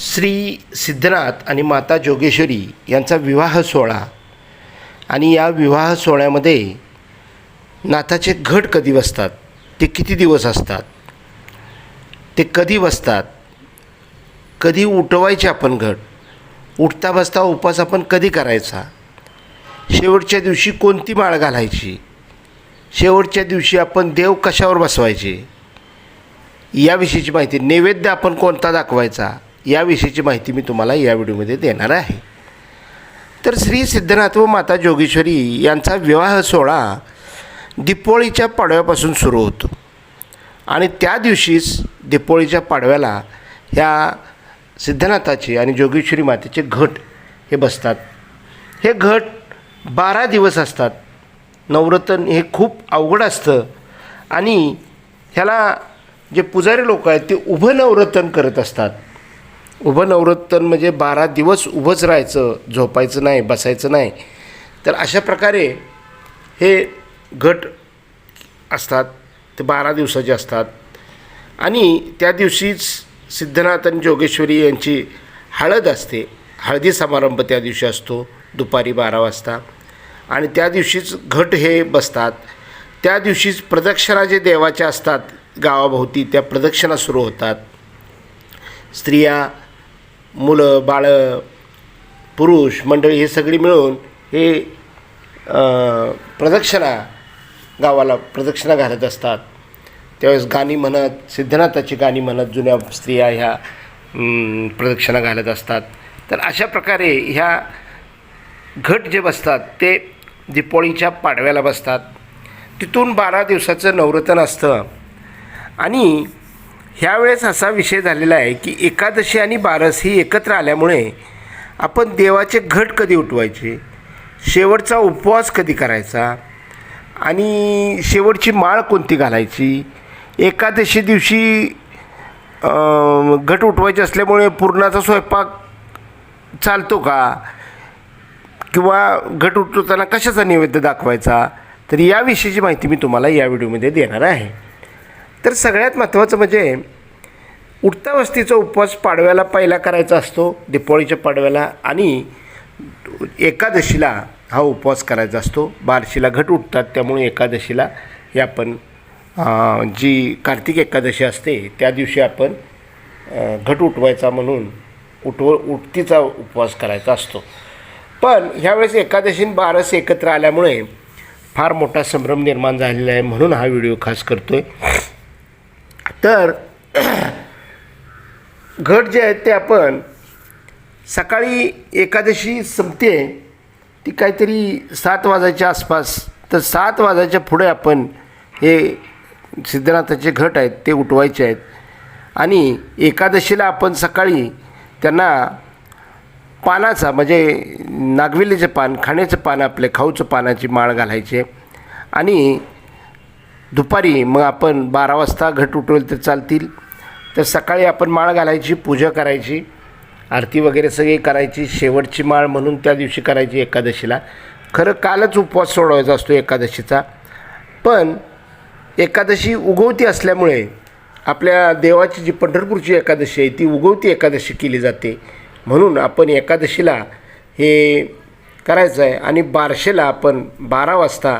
श्री सिद्धनाथ आणि माता जोगेश्वरी यांचा विवाह सोहळा. आणि या विवाह सोहळ्यामध्ये नाथाचे घट कधी बसतात? ते किती दिवस असतात? ते कधी बसतात? कधी उठवायचे आपण घट? उठता बसता उपवास आपण कधी करायचा? शेवटच्या दिवशी कोणती माळ घालायची? शेवटच्या दिवशी आपण देव कशावर बसवायचे? याविषयीची माहिती नैवेद्य आपण कोणता दाखवायचा? याविषयीची माहिती मी तुम्हाला या व्हिडिओमध्ये देणार आहे. तर श्री सिद्धनाथ व माता जोगेश्वरी यांचा विवाह सोहळा दीपोळीच्या पाडव्यापासून सुरू होतो. आणि त्या दिवशीच दीपोळीच्या पाडव्याला ह्या सिद्धनाथाचे आणि जोगेश्वरी मातेचे घट हे बसतात. हे घट बारा दिवस असतात. नवरत्न हे खूप अवघड असतं. आणि ह्याला जे पुजारी लोक आहेत ते उभं नवरत्न करत असतात. उभं नवरत्न म्हणजे बारा दिवस उभंच राहायचं झोपायचं नाही बसायचं नाही. तर अशा प्रकारे हे घट असतात ते बारा दिवसाचे असतात. आणि त्या दिवशीच सिद्धनाथ आणि जोगेश्वरी यांची हळद असते. हळदी समारंभ त्या दिवशी असतो दुपारी बारा वाजता. आणि त्या दिवशीच घट हे बसतात. त्या दिवशीच प्रदक्षिणा जे देवाच्या असतात गावाभोवती त्या प्रदक्षिणा सुरू होतात. स्त्रिया मुलं बाळं पुरुष मंडळी हे सगळी मिळून हे प्रदक्षिणा गावाला प्रदक्षिणा घालत असतात. त्यावेळेस गाणी म्हणत सिद्धनाथाची गाणी म्हणत जुन्या स्त्रिया ह्या प्रदक्षिणा घालत असतात. तर अशा प्रकारे ह्या घट जे बसतात ते दीपोळीच्या पाडव्याला बसतात. तिथून बारा दिवसाचं नवरतन असतं. आणि ह्यावेळेस असा विषय झालेला आहे की एकादशी आणि बारस ही एकत्र आल्यामुळे आपण देवाचे घट कधी उठवायचे? शेवटचा उपवास कधी करायचा? आणि शेवटची माळ कोणती घालायची? एकादशी दिवशी घट उठवायचे असल्यामुळे पूर्णाचा स्वयंपाक चालतो का? किंवा घट उठवताना कशाचा नैवेद्य दाखवायचा? तर याविषयीची माहिती मी तुम्हाला या व्हिडिओमध्ये देणार आहे. तर सगळ्यात महत्त्वाचं म्हणजे उठता वस्तीचा उपवास पाडव्याला पहिला करायचा असतो दीपावळीच्या पाडव्याला आणि एकादशीला हा उपवास करायचा असतो. बारशीला घट उठतात त्यामुळे एकादशीला हे आपण जी कार्तिक एकादशी असते त्या दिवशी आपण घट उठवायचा म्हणून उठव उठतीचा उपवास करायचा असतो. पण ह्यावेळेस एकादशीन बारस एकत्र आल्यामुळे फार मोठा संभ्रम निर्माण झालेला आहे म्हणून हा व्हिडिओ खास करतो आहे तर घट जे आहेत ते आपण सकाळी एकादशी संपते ती काहीतरी सात वाजायच्या आसपास. तर सात वाजायच्या पुढे आपण हे सिद्धनाथाचे घट आहेत ते उठवायचे आहेत. आणि एकादशीला आपण सकाळी त्यांना पानाचा म्हणजे नागविलेचं पान खाण्याचं पान आपले खाऊचं पानाची माळ घालायचे. आणि दुपारी मग आपण बारा वाजता घट उठवेल तर चालतील. तर सकाळी आपण माळ घालायची पूजा करायची आरती वगैरे सगळी करायची शेवटची माळ म्हणून त्या दिवशी करायची एकादशीला. खरं कालच उपवास सोडवायचा असतो एकादशीचा. पण एकादशी उगवती असल्यामुळे आपल्या देवाची जी पंढरपूरची एकादशी आहे ती उगवती एकादशी केली जाते. म्हणून आपण एकादशीला हे करायचं आहे. आणि बारशेला आपण बारा वाजता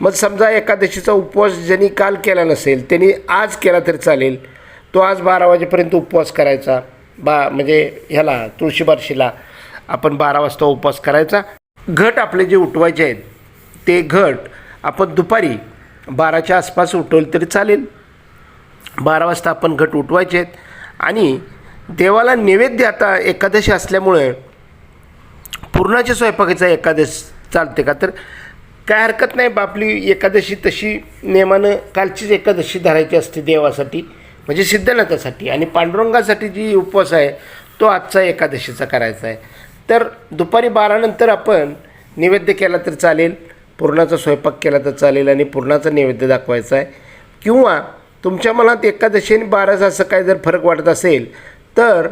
मग समजा एकादशीचा उपवास ज्यांनी काल केला नसेल त्यांनी आज केला तरी चालेल. तो आज बारा वाजेपर्यंत उपवास करायचा. बा म्हणजे ह्याला तुळशीबारशीला आपण बारा वाजता उपवास करायचा. घट आपले जे उठवायचे आहेत ते घट आपण दुपारी बाराच्या आसपास उठवले तरी चालेल. बारा वाजता आपण घट उठवायचे आहेत आणि देवाला नैवेद्य आता एकादशी असल्यामुळे पूर्णाच्या स्वयंपाकाचा एकादश चालते का? तर काय हरकत नाही बापली एकादशी तशी नियमानं कालचीच एकादशी धरायची असते देवासाठी म्हणजे सिद्धनाथासाठी. आणि पांडुरंगासाठी जी उपवास आहे तो आजचा एकादशीचा करायचा आहे. तर दुपारी बारानंतर आपण नैवेद्य केला तर चालेल पूर्णाचा स्वयंपाक केला तर चालेल आणि पूर्णाचा नैवेद्य दाखवायचा आहे. किंवा तुमच्या मनात एकादशी आणि बाराचा असं काय जर फरक वाटत असेल तर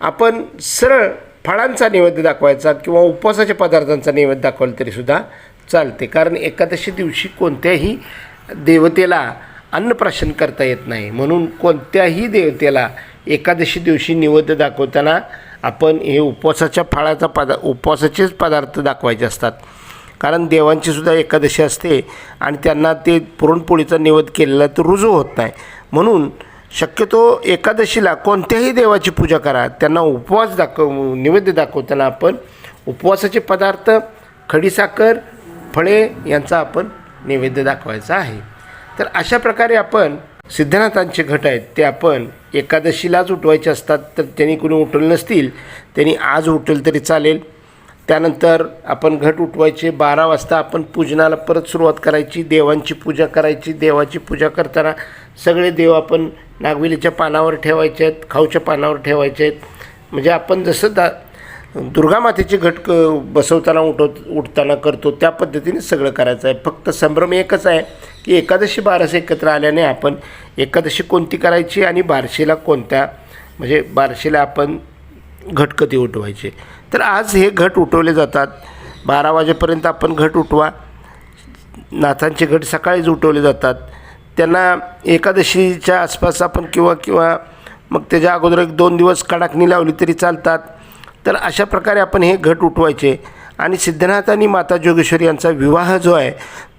आपण सरळ फळांचा नैवेद्य दाखवायचा किंवा उपवासाच्या पदार्थांचा नैवेद्य दाखवला तरीसुद्धा चालते. कारण एकादशी दिवशी कोणत्याही देवतेला अन्नप्राशन करता येत नाही. म्हणून कोणत्याही देवतेला एकादशी दिवशी निवेद्य दाखवताना आपण हे उपवासाच्या फळाचा पदा उपवासाचेच पदार्थ दाखवायचे असतात. कारण देवांची सुद्धा एकादशी असते आणि त्यांना ते पुरणपोळीचा निवेद केलेला तो रुजू होत नाही. म्हणून शक्यतो एकादशीला कोणत्याही देवाची पूजा करा. त्यांना उपवास दाखव निवेद्य दाखवताना आपण उपवासाचे पदार्थ खडीसाखर फळे यांचा आपण नैवेद्य दाखवायचा आहे. तर अशा प्रकारे आपण सिद्धनाथांचे घट आहेत ते आपण एकादशीलाच उठवायचे असतात तर त्यांनी कुणी उठवले नसतील त्यांनी आज उठल तरी चालेल. त्यानंतर आपण घट उठवायचे बारा वाजता आपण पूजनाला परत सुरुवात करायची देवांची पूजा करायची देवाची पूजा करताना सगळे देव आपण नागवेलीच्या पानावर ठेवायचे आहेत खाऊच्या पानावर ठेवायचे आहेत. म्हणजे आपण जसं दा दुर्गामातेचे घटक बसवताना उठवत उठताना करतो त्या पद्धतीने सगळं करायचं आहे. फक्त संभ्रम एकच आहे की एकादशी बारस एकत्र आल्याने आपण एकादशी कोणती करायची आणि बारशीला कोणत्या म्हणजे बारशीला आपण घट कधी उठवायचे? तर आज हे घट उठवले जातात. बारा वाजेपर्यंत आपण घट उठवा. नाथांचे घट सकाळीच उठवले जातात. त्यांना एकादशीच्या आसपास आपण किंवा किंवा मग त्याच्या अगोदर एक दोन दिवस कडाकणी लावली तरी चालतात. तर अशा प्रकारे आपण हे घट उठवायचे. आणि सिद्धनाथ आणि माता जोगेश्वरी यांचा विवाह जो आहे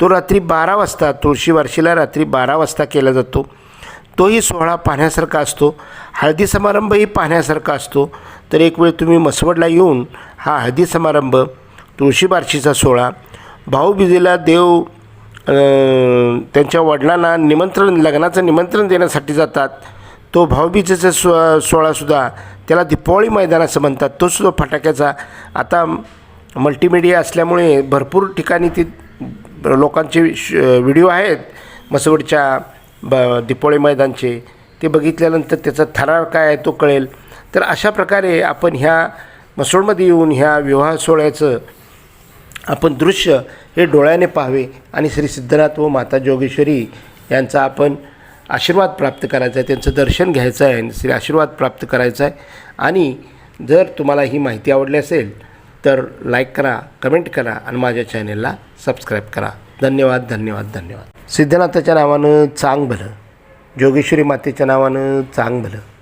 तो रात्री बारा वाजता तुळशी वारशीला रात्री बारा वाजता केला जातो. तोही सोहळा पाहण्यासारखा असतो. हळदी समारंभही पाहण्यासारखा असतो. तर एक वेळ तुम्ही मसवडला येऊन हा हळदी समारंभ तुळशी बारशीचा सोहळा भाऊबीजेला देव त्यांच्या वडिलांना निमंत्रण लग्नाचं निमंत्रण देण्यासाठी जातात. तो भाऊबीजेचा सो सोहळासुद्धा त्याला दीपावळी मैदान असं म्हणतात तोसुद्धा फटाक्याचा. आता मल्टीमीडिया असल्यामुळे भरपूर ठिकाणी ती लोकांचे श व्हिडिओ आहेत. मसवडच्या ब दीपावळी मैदानचे. ते बघितल्यानंतर त्याचा थरार काय आहे तो कळेल. तर अशा प्रकारे आपण ह्या मसोडमध्ये येऊन ह्या विवाह सोहळ्याचं आपण दृश्य हे डोळ्याने पाहावे. आणि श्री सिद्धनाथ व माता जोगेश्वरी यांचा आपण आशीर्वाद प्राप्त करायचा आहे त्यांचं दर्शन घ्यायचं आहे आणि श्री आशीर्वाद प्राप्त करायचा आहे. आणि जर तुम्हाला ही माहिती आवडली असेल तर लाईक करा कमेंट करा आणि माझ्या चॅनेलला सबस्क्राईब करा. धन्यवाद धन्यवाद धन्यवाद. सिद्धनाथाच्या नावानं चांग भलं. जोगेश्वरी मातेच्या नावानं चांग भलं.